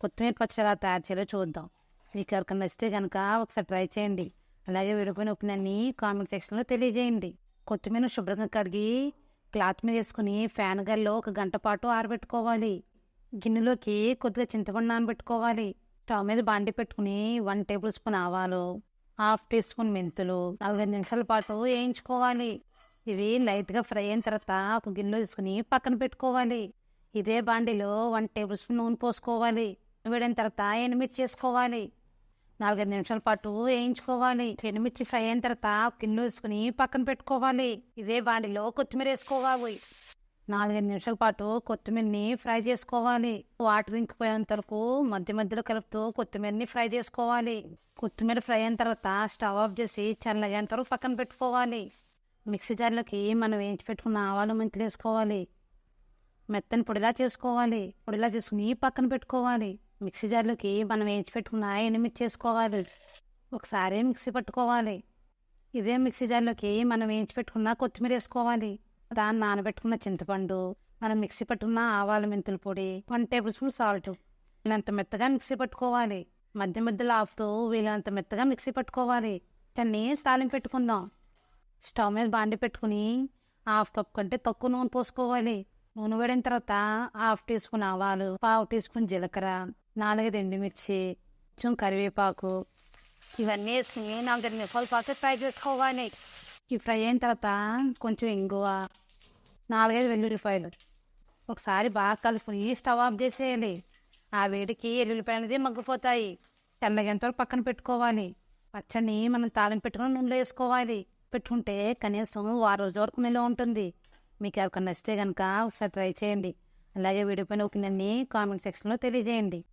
కొత్తిమీర పచ్చడి ఎలా తయారు చేయాలో చూద్దాం. మీకు ఎవరికైనా నచ్చితే కనుక ఒకసారి ట్రై చేయండి. అలాగే విడిపోయిన ఒపీనియన్ని కామెంట్ సెక్షన్లో తెలియజేయండి. కొత్తిమీర శుభ్రంగా కడిగి క్లాత్ మీద వేసుకుని ఫ్యాన్ గల్లో ఒక గంట పాటు ఆరబెట్టుకోవాలి. గిన్నెలోకి కొద్దిగా చింతపండు నానబెట్టుకోవాలి. స్టవ్ మీద బాండి పెట్టుకుని వన్ టేబుల్ స్పూన్ ఆవాలు హాఫ్ టీ స్పూన్ మెంతులు నలభై నిమిషాల పాటు వేయించుకోవాలి. ఇవి లైట్గా ఫ్రై అయిన తర్వాత ఒక గిన్నెలో తీసుకుని పక్కన పెట్టుకోవాలి. ఇదే బాండిలో వన్ టేబుల్ స్పూన్ నూనె పోసుకోవాలి. వేడిన తర్వాత ఎండుమిర్చి చేసుకోవాలి. నాలుగైదు నిమిషాల పాటు వేయించుకోవాలి. ఎండుమిర్చి ఫ్రై అయిన తర్వాత కిన్ను వేసుకుని పక్కన పెట్టుకోవాలి. ఇదే వాడిలో కొత్తిమీర వేసుకోవాలి. నాలుగైదు నిమిషాల పాటు కొత్తిమీరని ఫ్రై చేసుకోవాలి. వాటర్ ఇంకిపోయేంత వరకు మధ్య మధ్యలో కలుపుతూ కొత్తిమీరని ఫ్రై చేసుకోవాలి. కొత్తిమీర ఫ్రై అయిన తర్వాత స్టవ్ ఆఫ్ చేసి చల్లగేంత వరకు పక్కన పెట్టుకోవాలి. మిక్సీ జార్లోకి మనం వేయించి పెట్టుకున్న ఆవాలు మెంతులు వేసుకోవాలి. మెత్తని పొడిలా చేసుకోవాలి. పొడిలా చేసుకుని పక్కన పెట్టుకోవాలి. మిక్సీ జార్లోకి మనం వేయించి పెట్టుకున్న ఎండుమిర్చి చేసుకోవాలి. ఒకసారి మిక్సీ పట్టుకోవాలి. ఇదే మిక్సీ జార్లోకి మనం వేయించి పెట్టుకున్న కొత్తిమీర వేసుకోవాలి. దాన్ని నానబెట్టుకున్న చింతపండు మనం మిక్సీ పట్టుకున్న ఆవాల మెంతుల పొడి వన్ టేబుల్ స్పూన్ సాల్ట్. వీళ్ళంత మెత్తగా మిక్సీ పట్టుకోవాలి. మధ్య మధ్యలో ఆపుతూ వీళ్ళంత మెత్తగా మిక్సీ పట్టుకోవాలి. దాన్ని తాలింపు పెట్టుకుందాం. స్టవ్ మీద బాండి పెట్టుకుని హాఫ్ కప్ కంటే తక్కువ నూనె పోసుకోవాలి. నూనె వేడిన తర్వాత హాఫ్ టీ స్పూన్ ఆవాలు పావు టీ స్పూన్ జీలకర్ర నాలుగైదు ఎండుమిర్చి కొంచెం కరివేపాకు ఇవన్నీ వేసుకుని నాలుగైదు నిమిషాల పాటు ఫ్రై చేసుకోవాలి. ఇవి ఫ్రై అయిన తర్వాత కొంచెం ఇంగువ నాలుగైదు వెల్లుల్లిపాయలు. ఒకసారి బాగా కలుపుకుని స్టవ్ ఆఫ్ చేసేయాలి. ఆ వేడికి ఎల్లుల్లిపాయలు అనేది మగ్గిపోతాయి. తెల్లగంత వరకు పక్కన పెట్టుకోవాలి. పచ్చడిని మనం తాళం పెట్టుకుని నూనెలో వేసుకోవాలి. పెట్టుకుంటే కనీసం వారం రోజుల వరకు నిల్వ ఉంటుంది. మీకు ఎవరికైనా నచ్చితే కనుక ఒకసారి ట్రై చేయండి. అలాగే వీడియో పైన ఒపీనియన్ని కామెంట్ సెక్షన్లో తెలియజేయండి.